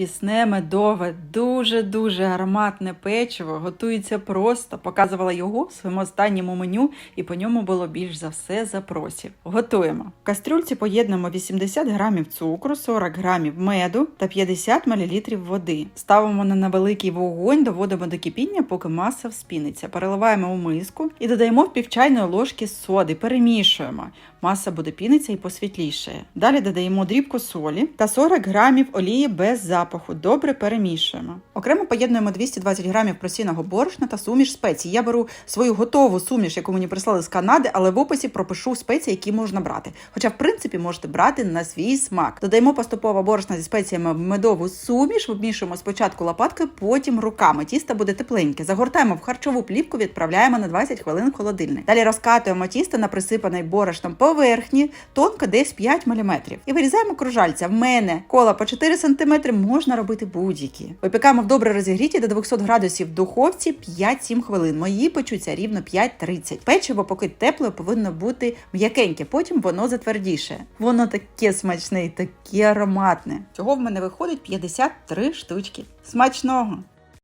Пісне медове, дуже-дуже ароматне печиво, готується просто. Показувала його в своєму останньому меню, і по ньому було більш за все запросів. Готуємо. В кастрюльці поєднуємо 80 грамів цукру, 40 грамів меду та 50 мл води. Ставимо на невеликий вогонь, доводимо до кипіння, поки маса вспіниться. Переливаємо у миску і додаємо в півчайної ложки соди, перемішуємо. Маса буде піниться і посвітлішає. Далі додаємо дрібку солі та 40 грамів олії без запаху. Добре перемішуємо. Окремо поєднуємо 220 грамів просіяного борошна та суміш спецій. Я беру свою готову суміш, яку мені прислали з Канади, але в описі пропишу спеції, які можна брати. Хоча, в принципі, можете брати на свій смак. Додаємо поступово борошна зі спеціями в медову суміш, вмішуємо спочатку лопаткою, потім руками. Тісто буде тепленьке. Загортаємо в харчову плівку, відправляємо на 20 хвилин в холодильник. Далі розкатуємо тісто на присипаний борошном поверхні, тонко десь 5 мм. І вирізаємо кружальця. В мене кола по 4 см можна робити будь-які. Випікаємо в добре розігріті до 200 градусів в духовці 5-7 хвилин. Мої печуться рівно 5-30. Печиво, поки тепле, повинно бути м'якеньке, потім воно затвердіше. Воно таке смачне і таке ароматне. Цього в мене виходить 53 штучки. Смачного!